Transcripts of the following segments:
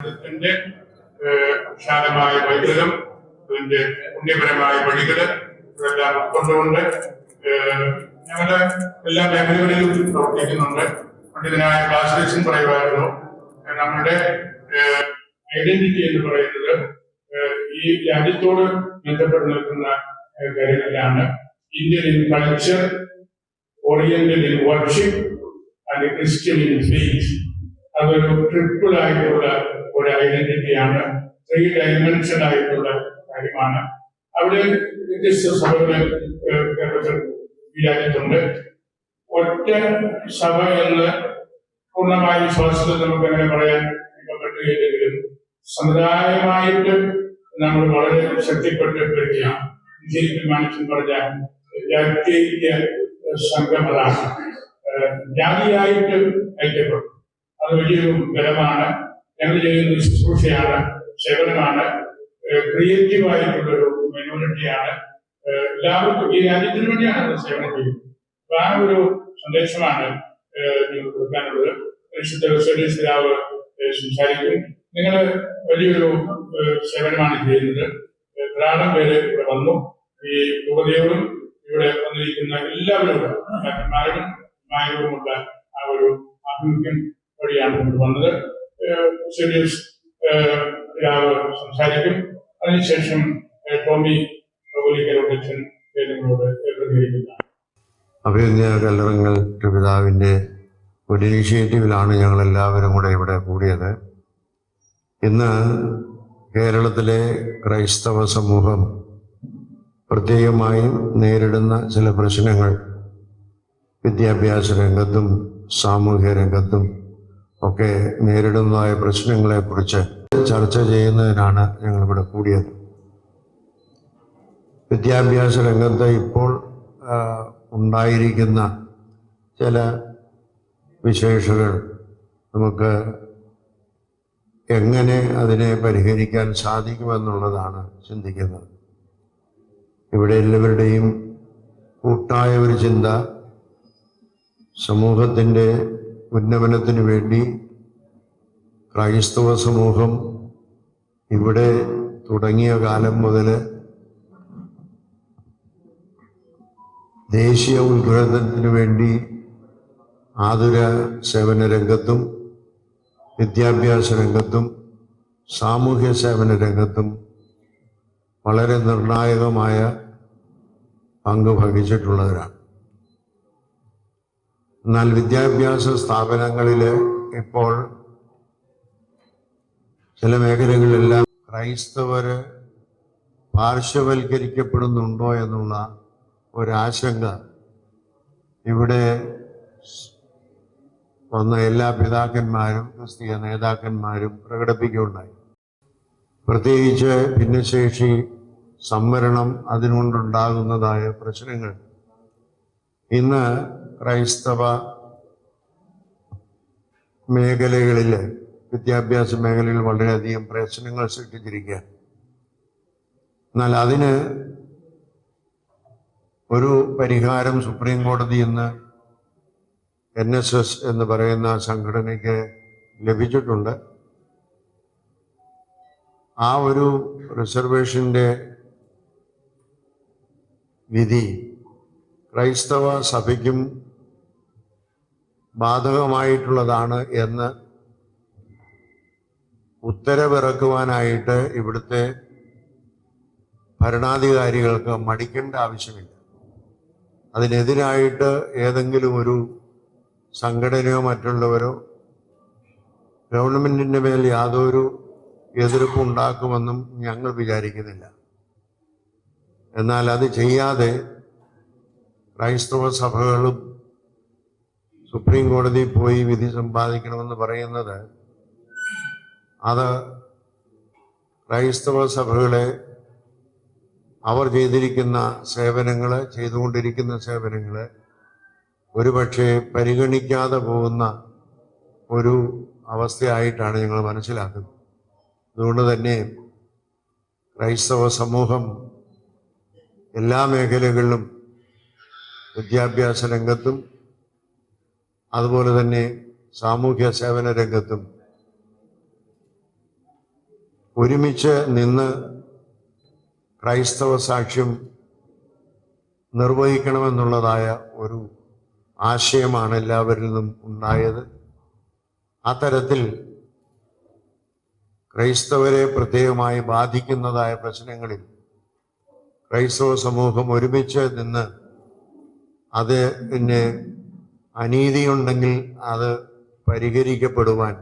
ഏഹ്, വിശാലമായ വൈദ്യുതം അതിന്റെ പുണ്യപരമായ വഴികൾ ഇതെല്ലാം ഉൾക്കൊണ്ടുകൊണ്ട് ഞങ്ങൾ എല്ലാ മേഖലകളിലും പ്രവർത്തിക്കുന്നുണ്ട്. പണ്ഡിതനായ ക്ലാസിലേഷൻ പറയുമായിരുന്നു നമ്മുടെ ഐഡന്റിറ്റി എന്ന് പറയുന്നത് ഈ രാജ്യത്തോട് ബന്ധപ്പെട്ട് നിൽക്കുന്ന കാര്യങ്ങളിലാണ് Indian in culture oriental in worship and Christian in faith. അതൊരു ട്രിപ്പിൾ ആയിട്ടുള്ള ഒരു ഐഡന്റിറ്റിയാണ് ത്രീ ഡയമെൻഷൻ ആയിട്ടുള്ള കാര്യമാണ്. അവിടെ വ്യത്യസ്ത സഭകൾ ഏഹ് കേരളത്തിൽ ഒറ്റ സഭ എന്ന് പൂർണമായി വിശ്വാസത്തിൽ നമുക്ക് അങ്ങനെ പറയാൻ പറ്റുകയില്ലെങ്കിലും സമുദായമായിട്ട് നമ്മൾ വളരെ ശക്തിപ്പെട്ട് വരികയാണ് ശരിക്കും മനുഷ്യൻ പറഞ്ഞ ജാതീയ ഏഹ് ജാതിയായിട്ട് ഐക്യപ്പെടും. അത് വലിയൊരു ബലമാണ്. ഞങ്ങൾ ചെയ്യുന്ന ഒരു ശുശ്രൂഷയാണ് സേവനമാണ് ആയിട്ടുള്ളൊരു മൈനോറിറ്റിയാണ് എല്ലാവർക്കും ഈ രാജ്യത്തിന് വേണ്ടിയാണ് നമ്മൾ സേവനം ചെയ്യുന്നത്. ആ ഒരു സന്ദേശമാണ് നിങ്ങൾ കൊടുക്കാനുള്ളത്. സുരേഷ് രാവ് സംസാരിക്കും. നിങ്ങൾ വലിയൊരു സേവനമാണ് ചെയ്യുന്നത്. ധാരാളം പേര് ഇവിടെ വന്നു. ഈ യുവതിയോടും ഇവിടെ വന്നിരിക്കുന്ന എല്ലാവരോടും ഭക്തന്മാരോടും മായവുമുള്ള ആ ഒരു ആഭിമുഖ്യം വഴിയാണ് നമ്മൾ വന്നത്. രാവ് സംസാരിക്കും. അതിനുശേഷം ടോമി ഒലിക്കലോട്ടച്ചൻ നിങ്ങളോട് പ്രതികരിക്കുന്നതാണ് അഭിനന്ദ കല്ലറങ്ങൾ പിതാവിന്റെ ഒരു ഇനീഷ്യേറ്റീവിലാണ് ഞങ്ങൾ എല്ലാവരും കൂടെ ഇവിടെ കൂടിയത്. ഇന്ന് കേരളത്തിലെ ക്രൈസ്തവ സമൂഹം പ്രത്യേകമായും നേരിടുന്ന ചില പ്രശ്നങ്ങൾ വിദ്യാഭ്യാസ രംഗത്തും സാമൂഹ്യ രംഗത്തും ഒക്കെ നേരിടുന്നതായ പ്രശ്നങ്ങളെക്കുറിച്ച് ചർച്ച ചെയ്യുന്നതിനാണ് ഞങ്ങളിവിടെ കൂടിയത്. വിദ്യാഭ്യാസ രംഗത്ത് ഇപ്പോൾ ഉണ്ടായിരിക്കുന്ന ചില വിശേഷകൾ നമുക്ക് എങ്ങനെ അതിനെ പരിഹരിക്കാൻ സാധിക്കുമെന്നുള്ളതാണ് ചിന്തിക്കുന്നത്. ഇവിടെ എല്ലാവരുടെയും കൂട്ടായ ഒരു ചിന്ത സമൂഹത്തിന്റെ ഉന്നമനത്തിന് വേണ്ടി ക്രൈസ്തവ സമൂഹം ഇവിടെ തുടങ്ങിയ കാലം മുതൽ ദേശീയ ഉദ്ഘാടനത്തിന് വേണ്ടി ആതുര സേവന രംഗത്തും വിദ്യാഭ്യാസ രംഗത്തും സാമൂഹ്യ സേവന രംഗത്തും വളരെ നിർണായകമായ പങ്ക് വഹിച്ചിട്ടുള്ളവരാണ്. എന്നാൽ വിദ്യാഭ്യാസ സ്ഥാപനങ്ങളിൽ ഇപ്പോൾ ചില മേഖലകളിലെല്ലാം ക്രൈസ്തവർ പാർശ്വവൽക്കരിക്കപ്പെടുന്നുണ്ടോ എന്നുള്ള ഒരാശങ്ക ഇവിടെ വന്ന എല്ലാ പിതാക്കന്മാരും ക്രിസ്തീയ നേതാക്കന്മാരും പ്രകടിപ്പിക്കുകയുണ്ടായി. പ്രത്യേകിച്ച് ഭിന്നശേഷി സംവരണം അതിനുകൊണ്ടുണ്ടാകുന്നതായ പ്രശ്നങ്ങൾ ഇന്ന് ക്രൈസ്തവ മേഖലകളിൽ വിദ്യാഭ്യാസ മേഖലയിൽ വളരെയധികം പ്രശ്നങ്ങൾ സൃഷ്ടിച്ചിരിക്കുക എന്നാൽ അതിന് ഒരു പരിഹാരം സുപ്രീം കോടതി ഇന്ന് എൻ എസ് എസ് എന്ന് പറയുന്ന സംഘടനയ്ക്ക് ലഭിച്ചിട്ടുണ്ട്. ആ ഒരു റിസർവേഷന്റെ വിധി ക്രൈസ്തവ സഭയ്ക്കും ബാധകമായിട്ടുള്ളതാണ് എന്ന് ഉത്തരവിറക്കുവാനായിട്ട് ഇവിടുത്തെ ഭരണാധികാരികൾക്ക് മടിക്കേണ്ട ആവശ്യമില്ല. അതിനെതിരായിട്ട് ഏതെങ്കിലും ഒരു സംഘടനയോ മറ്റുള്ളവരോ ഗവൺമെന്റിന്റെ മേൽ യാതൊരു എതിർപ്പ് ഉണ്ടാക്കുമെന്നും ഞങ്ങൾ വിചാരിക്കുന്നില്ല. എന്നാൽ അത് ചെയ്യാതെ ക്രൈസ്തവ സഭകളും സുപ്രീം കോടതി പോയി വിധി സമ്പാദിക്കണമെന്ന് പറയുന്നത് അത് ക്രൈസ്തവ സഭകളെ അവർ ചെയ്തിരിക്കുന്ന സേവനങ്ങൾ ചെയ്തുകൊണ്ടിരിക്കുന്ന സേവനങ്ങൾ ഒരുപക്ഷെ പരിഗണിക്കാതെ പോകുന്ന ഒരു അവസ്ഥയായിട്ടാണ് ഞങ്ങൾ മനസ്സിലാക്കുന്നത്. അതുകൊണ്ട് തന്നെ ക്രൈസ്തവ സമൂഹം എല്ലാ മേഖലകളിലും വിദ്യാഭ്യാസ രംഗത്തും അതുപോലെ തന്നെ സാമൂഹ്യ സേവന രംഗത്തും ഒരുമിച്ച് നിന്ന് ക്രൈസ്തവ സാക്ഷ്യം നിർവഹിക്കണമെന്നുള്ളതായ ഒരു ആശയമാണ് എല്ലാവരിൽ നിന്നും ഉണ്ടായത്. തരത്തിൽ ക്രൈസ്തവരെ പ്രത്യേകമായി ബാധിക്കുന്നതായ പ്രശ്നങ്ങളിൽ ക്രൈസ്തവ സമൂഹം ഒരുമിച്ച് നിന്ന് അത് പിന്നെ അനീതിയുണ്ടെങ്കിൽ അത് പരിഹരിക്കപ്പെടുവാൻ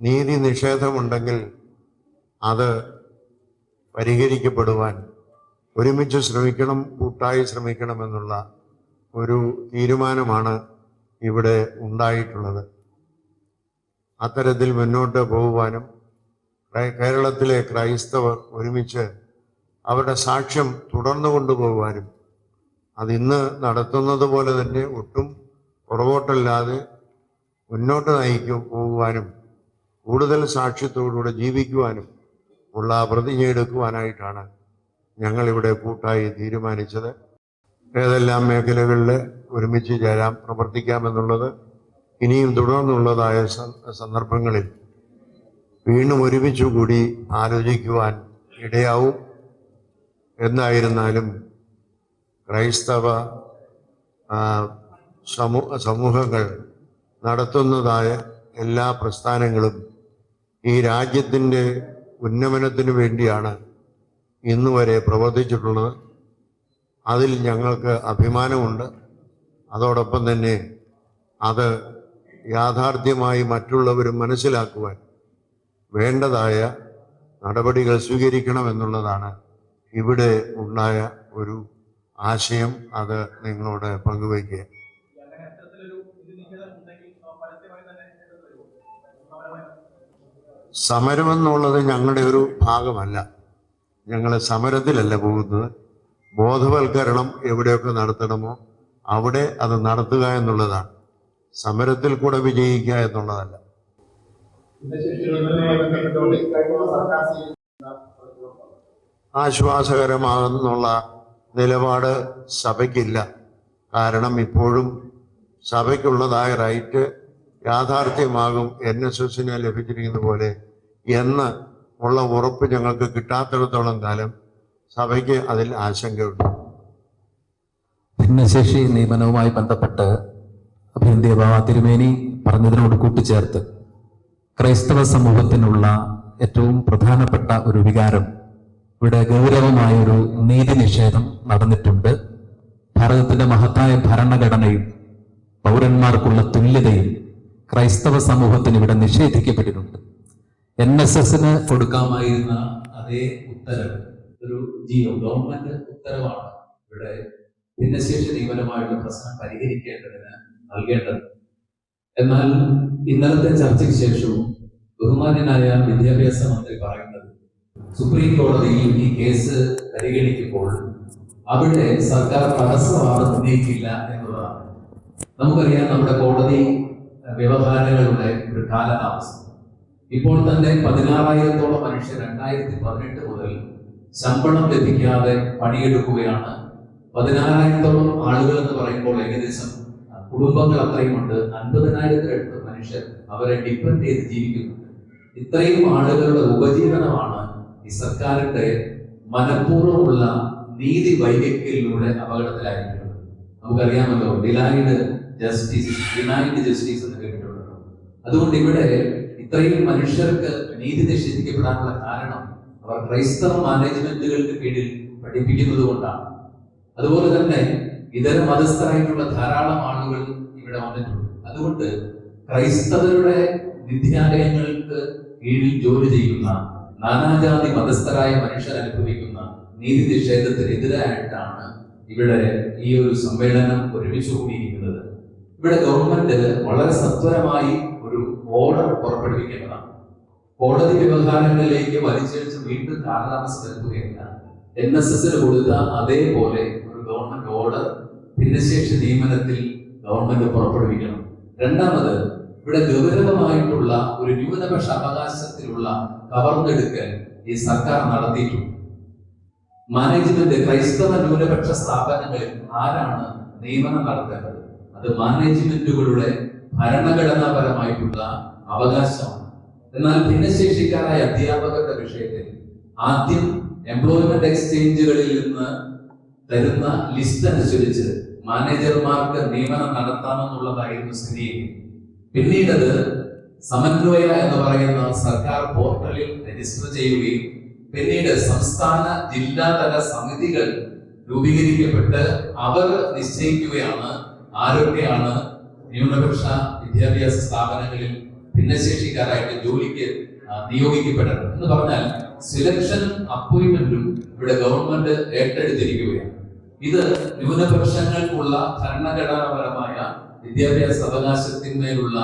നീതി നിഷേധമുണ്ടെങ്കിൽ അത് പരിഹരിക്കപ്പെടുവാൻ ഒരുമിച്ച് ശ്രമിക്കണം കൂട്ടായി ശ്രമിക്കണമെന്നുള്ള ഒരു തീരുമാനമാണ് ഇവിടെ ഉണ്ടായിട്ടുള്ളത്. അത്തരത്തിൽ മുന്നോട്ട് പോകുവാനും കേരളത്തിലെ ക്രൈസ്തവർ ഒരുമിച്ച് അവരുടെ സാക്ഷ്യം തുടർന്നു കൊണ്ടുപോകുവാനും അതിന്ന് നടത്തുന്നത് പോലെ തന്നെ ഒട്ടും പുറകോട്ടല്ലാതെ മുന്നോട്ട് നയിക്കും പോകുവാനും കൂടുതൽ സാക്ഷ്യത്തോടുകൂടെ ജീവിക്കുവാനും ഉള്ള പ്രതിജ്ഞ എടുക്കുവാനായിട്ടാണ് ഞങ്ങളിവിടെ കൂട്ടായി തീരുമാനിച്ചത്. ഏതെല്ലാം മേഖലകളിൽ ഒരുമിച്ച് ചേരാം പ്രവർത്തിക്കാമെന്നുള്ളത് ഇനിയും തുടർന്നുള്ളതായ സന്ദർഭങ്ങളിൽ വീണ്ടും ഒരുമിച്ചുകൂടി ആലോചിക്കുവാൻ ഇടയാവും. എന്നായിരുന്നാലും ക്രൈസ്തവ സമൂഹ സമൂഹങ്ങൾ നടത്തുന്നതായ എല്ലാ പ്രസ്ഥാനങ്ങളും ഈ രാജ്യത്തിന്റെ ഉന്നമനത്തിന് വേണ്ടിയാണ് ഇന്ന് വരെ പ്രവർത്തിച്ചിട്ടുള്ളത്. അതിൽ ഞങ്ങൾക്ക് അഭിമാനമുണ്ട്. അതോടൊപ്പം തന്നെ അത് യാഥാർത്ഥ്യമായി മറ്റുള്ളവരും മനസ്സിലാക്കുവാൻ വേണ്ടതായ നടപടികൾ സ്വീകരിക്കണമെന്നുള്ളതാണ് ഇവിടെ ഉണ്ടായ ഒരു ആശയം അത് നിങ്ങളോട് പങ്കുവയ്ക്കുക. സമരമെന്നുള്ളത് ഞങ്ങളുടെ ഒരു ഭാഗമല്ല. ഞങ്ങൾ സമരത്തിലല്ല പോകുന്നത്. ബോധവൽക്കരണം എവിടെയൊക്കെ നടത്തണമോ അവിടെ അത് നടത്തുക എന്നുള്ളതാണ്. സമരത്തിൽ കൂടെ വിജയിക്കുക എന്നുള്ളതല്ല. ആശ്വാസകരമാകുന്നുള്ള നിലപാട് സഭയ്ക്കില്ല. കാരണം ഇപ്പോഴും സഭയ്ക്കുള്ളതായ റൈറ്റ് യാഥാർത്ഥ്യമാകും എൻ എസ് എസിന് ലഭിച്ചിരിക്കുന്ന പോലെ. എന്ന് ഉള്ള ഉറപ്പ് ഞങ്ങൾക്ക് കിട്ടാത്തിടത്തോളം കാലം സഭയ്ക്ക് അതിൽ ആശങ്കയുണ്ട്. ഭിന്നശേഷി നിയമനവുമായി ബന്ധപ്പെട്ട് അഭിനന്ദിയ ബാബ തിരുമേനി പറഞ്ഞതിനോട് കൂട്ടിച്ചേർത്ത് ക്രൈസ്തവ സമൂഹത്തിനുള്ള ഏറ്റവും പ്രധാനപ്പെട്ട ഒരു വികാരം ഇവിടെ ഗൗരവമായൊരു നീതി നിഷേധം നടന്നിട്ടുണ്ട്. ഭാരതത്തിന്റെ മഹത്തായ ഭരണഘടനയും പൗരന്മാർക്കുള്ള തുല്യതയും ക്രൈസ്തവ സമൂഹത്തിന് ഇവിടെ നിഷേധിക്കപ്പെട്ടിട്ടുണ്ട്. എൻ എസ് എസിന് കൊടുക്കാമായിരുന്ന അതേ ഉത്തരവ് ഒരു ജിയോ ഗവൺമെന്റ് ഉത്തരവാണ് ഇവിടെ ഭിന്നശേഷി നിയമനമായുള്ള പ്രശ്നം പരിഹരിക്കേണ്ടതിന് നൽകേണ്ടത്. എന്നാൽ ഇന്നലത്തെ ചർച്ചയ്ക്ക് ശേഷവും ബഹുമാന്യനായ വിദ്യാഭ്യാസ മന്ത്രി പറയുന്നത് സുപ്രീം കോടതിയിൽ ഈ കേസ് പരിഗണിക്കുമ്പോൾ അവിടെ സർക്കാർ തടസ്സവാദം ഉന്നയിക്കില്ല നമുക്കറിയാം നമ്മുടെ കോടതി വ്യവഹാരങ്ങളുടെ ഒരു കാലതാമസം. ഇപ്പോൾ തന്നെ പതിനാറായിരത്തോളം മനുഷ്യർ രണ്ടായിരത്തി പതിനെട്ട് മുതൽ ശമ്പളം ലഭിക്കാതെ പണിയെടുക്കുകയാണ്. പതിനാറായിരത്തോളം ആളുകൾ എന്ന് പറയുമ്പോൾ ഏകദേശം കുടുംബങ്ങൾ അത്രയുമുണ്ട്. അൻപതിനായിരത്തിനടുത്ത് മനുഷ്യർ അവരെ ഡിപ്പെൻഡ് ചെയ്ത് ജീവിക്കുന്നുണ്ട്. ഇത്രയും ആളുകളുടെ ഉപജീവനമാണ് ഈ സർക്കാരിന്റെ മനഃപൂർവമുള്ള നീതി വൈകല്യത്തിലൂടെ അപകടത്തിലായിരിക്കുന്നത്. നമുക്കറിയാമല്ലോ ഡിലൈഡ് ജസ്റ്റിസ് ഡിനൈഡ് ജസ്റ്റിസ് എന്ന് കേട്ടിട്ടുണ്ടല്ലോ. അതുകൊണ്ട് ഇവിടെ ഇത്രയും മനുഷ്യർക്ക് നീതി നിഷേധിക്കപ്പെടാനുള്ള കാരണം അവർ ക്രൈസ്തവ മാനേജ്മെന്റുകൾക്ക് കീഴിൽ പഠിപ്പിക്കുന്നത് കൊണ്ടാണ്. അതുപോലെ തന്നെ ഇതര മതസ്ഥരായിട്ടുള്ള ധാരാളം ആളുകൾ ഇവിടെ വന്നിട്ടുണ്ട്. അതുകൊണ്ട് ക്രൈസ്തവരുടെ വിദ്യാലയങ്ങൾക്ക് കീഴിൽ ജോലി ചെയ്യുന്ന നാനാജാതി മതസ്ഥരായ മനുഷ്യർ അനുഭവിക്കുന്ന നീതി നിഷേധത്തിനെതിരായിട്ടാണ് ഇവിടെ ഈ ഒരു സമ്മേളനം ഒരുമിച്ച് കൂടിയിരിക്കുന്നത്. ഇവിടെ ഗവൺമെന്റ് വളരെ സത്വരമായി ഒരു ഓർഡർ പുറപ്പെടുവിക്കേണ്ടതാണ്. കോടതി വ്യവഹാരങ്ങളിലേക്ക് വലിച്ചഴിച്ച് വീണ്ടും കാലതാമസം നൽകുകയല്ല എൻ എസ് എസിന് കൊടുത്ത അതേപോലെ ഒരു ഗവൺമെന്റ് ഓർഡർ ഭിന്നശേഷി നിയമനത്തിൽ ഗവൺമെന്റ് പുറപ്പെടുവിക്കണം. രണ്ടാമത് ഇവിടെ ഗൗരവമായിട്ടുള്ള ഒരു ന്യൂനപക്ഷ അവകാശത്തിലുള്ള കവർന്നെടുക്കൽ ഈ സർക്കാർ നടത്തിയിട്ടുണ്ട്. മാനേജ്മെന്റ് ക്രൈസ്തവ ന്യൂനപക്ഷ സ്ഥാപനങ്ങളിൽ ആരാണ് നിയമനം നടത്തേണ്ടത്? അത് മാനേജ്മെന്റുകളുടെ ഭരണഘടനാപരമായിട്ടുള്ള അവകാശമാണ്. എന്നാൽ ഭിന്നശേഷിക്കാരായ അധ്യാപകരുടെ വിഷയത്തിൽ ആദ്യം എംപ്ലോയ്മെന്റ് എക്സ്ചേഞ്ചുകളിൽ നിന്ന് തരുന്ന ലിസ്റ്റ് അനുസരിച്ച് മാനേജർമാർക്ക് നിയമനം നടത്താമെന്നുള്ളതായിരുന്നു സ്ഥിതി പിന്നീടത് സമന്വയ എന്ന് പറയുന്ന സർക്കാർ പോർട്ടലിൽ രജിസ്റ്റർ ചെയ്യുകയും പിന്നീട് സംസ്ഥാന ജില്ലാതല സമിതികൾ രൂപീകരിക്കപ്പെട്ട് അവർ നിശ്ചയിക്കുകയാണ് ആരൊക്കെയാണ് ന്യൂനപക്ഷ വിദ്യാഭ്യാസ സ്ഥാപനങ്ങളിൽ ഭിന്നശേഷിക്കാരായിട്ട് ജോലിക്ക് നിയോഗിക്കപ്പെടണം എന്ന് പറഞ്ഞാൽ സിലക്ഷൻ അപ്പോയിന്റ്മെന്റും ഇവിടെ ഗവൺമെന്റ് ഏറ്റെടുത്തിരിക്കുകയാണ്. ഇത് ന്യൂനപക്ഷങ്ങൾക്കുള്ള ഭരണഘടനാപരമായ വിദ്യാഭ്യാസ അവകാശത്തിന്മേലുള്ള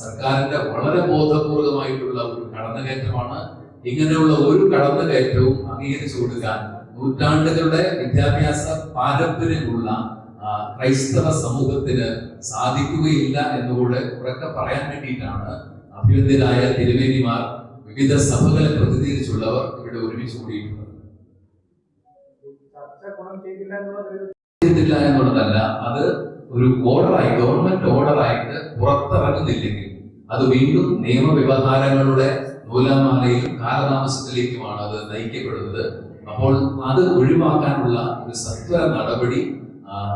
സർക്കാരിന്റെ വളരെ ബോധപൂർവമായിട്ടുള്ള ഒരു കടന്നുകയറ്റമാണ്. ഇങ്ങനെയുള്ള ഒരു കടന്നുകയറ്റവും അംഗീകരിച്ചു കൊടുക്കാൻ നൂറ്റാണ്ടുകളുടെ വിദ്യാഭ്യാസ പാരമ്പര്യമുള്ള ക്രൈസ്തവ സമൂഹത്തിന് സാധിക്കുകയില്ല എന്നുകൂടെ ഉറക്കെ പറയാൻ വേണ്ടിയിട്ടാണ് അഭ്യന്തരായ തിരുവേദിമാർ വിവിധ സഭകളെ പ്രതിനിധീകരിച്ചുള്ളവർ ഇവിടെ ഒരുമിച്ച് കൂടിയിട്ടുള്ളത്. ചെയ്തില്ല എന്നുള്ളതല്ല അത് ഒരു ഓർഡറായി ഗവൺമെന്റ് ഓർഡറായിട്ട് പുറത്തിറങ്ങുന്നില്ലെങ്കിൽ അത് വീണ്ടും നിയമവ്യവഹാരങ്ങളുടെ നൂലാമാലയിലും കാലതാമസത്തിലേക്കുമാണ് അത് നയിക്കപ്പെടുന്നത്. അപ്പോൾ അത് ഒഴിവാക്കാനുള്ള ഒരു സത്വര നടപടി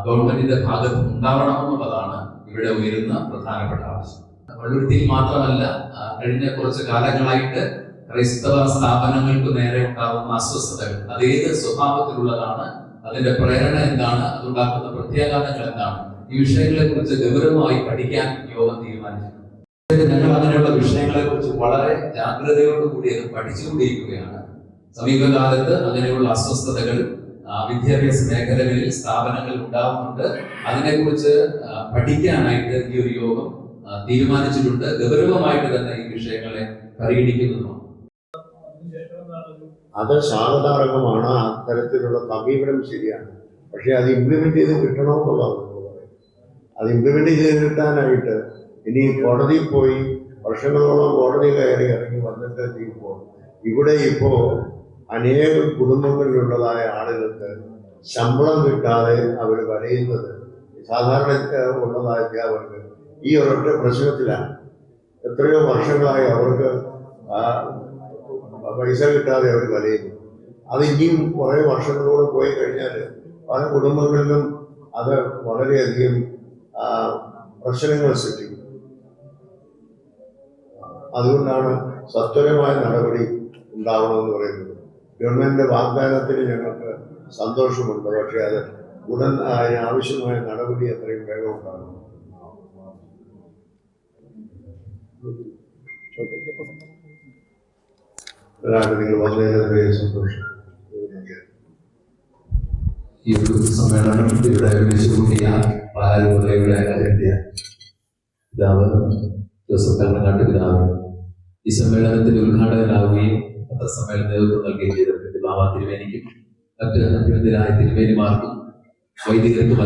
ഗവൺമെന്റിന്റെ ഭാഗത്ത് ഉണ്ടാവണമെന്നുള്ളതാണ് ഇവിടെ ഉയരുന്ന പ്രധാനപ്പെട്ട ആവശ്യം. വള്ളുരുത്തിയിൽ മാത്രമല്ല കഴിഞ്ഞ കുറച്ച് കാലങ്ങളായിട്ട് ക്രൈസ്തവ സ്ഥാപനങ്ങൾക്ക് നേരെ ഉണ്ടാകുന്ന അസ്വസ്ഥതകൾ അത് ഏത് സ്വഭാവത്തിലുള്ളതാണ് അതിന്റെ പ്രേരണ എന്താണ്? അതുണ്ടാക്കുന്ന പ്രത്യാഘാതങ്ങൾ എന്താണ്? ഈ വിഷയങ്ങളെ കുറിച്ച് ഗൗരവമായി പഠിക്കാൻ യോഗം തീരുമാനിച്ചു ഞങ്ങൾ അങ്ങനെയുള്ള വിഷയങ്ങളെ കുറിച്ച് വളരെ ജാഗ്രതയോടുകൂടി അത് പഠിച്ചുകൊണ്ടിരിക്കുകയാണ്. സമീപകാലത്ത് അങ്ങനെയുള്ള അസ്വസ്ഥതകൾ വിദ്യാഭ്യാസ മേഖലകളിൽ സ്ഥാപനങ്ങളിൽ ഉണ്ടാവുന്നുണ്ട്. അതിനെക്കുറിച്ച് കുറിച്ച് പഠിക്കാനായിട്ട് ഈ ഒരു യോഗം തീരുമാനിച്ചിട്ടുണ്ട്. ഗൗരവമായിട്ട് തന്നെ ഈ വിഷയങ്ങളെ പരിഗണിക്കുന്നതുമാണ്. അത് സ്വാഗതാർഹമാണ് അത്തരത്തിലുള്ള സമീപനം ശരിയാണ്. പക്ഷേ അത് ഇംപ്ലിമെന്റ് ചെയ്ത് കിട്ടണമെന്നുള്ളതാണ് നമ്മൾ പറയുന്നത്. അത് ഇംപ്ലിമെന്റ് ചെയ്ത് കിട്ടാനായിട്ട് ഇനി കോടതിയിൽ പോയി വർഷങ്ങളോളം കോടതി കയറി ഇറങ്ങി വന്നിട്ട് ചെയ്യുമ്പോൾ ഇവിടെ ഇപ്പോൾ അനേകം കുടുംബങ്ങളിലുള്ളതായ ആളുകൾക്ക് ശമ്പളം കിട്ടാതെ അവർ വലയുന്നത് സാധാരണ ഉള്ളതായ അധ്യാപകർക്ക് ഈ ഒരൊറ്റ പ്രശ്നത്തിലാണ്. എത്രയോ വർഷങ്ങളായി അവർക്ക് പൈസ കിട്ടാതെ അവർ കരയുന്നു. അത് ഇനിയും കുറേ വർഷങ്ങളോട് പോയി കഴിഞ്ഞാൽ പല കുടുംബങ്ങളിലും അത് വളരെയധികം പ്രശ്നങ്ങൾ സൃഷ്ടിക്കും. അതുകൊണ്ടാണ് സത്വരമായ നടപടി ഉണ്ടാവണമെന്ന് പറയുന്നത്. ഗവൺമെന്റിന്റെ വാഗ്ദാനത്തിന് ഞങ്ങൾക്ക് സന്തോഷമുണ്ട്. പക്ഷേ അത് ഉടൻ ആവശ്യമായ നടപടി അത്രയും വേഗം ഉണ്ടാകും. അതാണ് നിങ്ങൾ വന്നതിന് സന്തോഷം. ഒരു സമ്മേളനം ഇവിടെ ഒരുമിച്ച് കൂട്ടിയ പാലാരൂപതയുടെ അജന്യ പിതാവ് ജോസഫ് കണ്ണങ്ങാട്ട് പിതാവ്. ഈ സമ്മേളനത്തിന്റെ ഉദ്ഘാടകനാവുകയും പത്രസമ്മേളന നേതൃത്വം നൽകുകയും ചെയ്ത ബാബ തിരുവേനിക്കും മറ്റ് അഭിനന്ദരായ തിരുവേനിമാർക്കും വൈദികർക്കും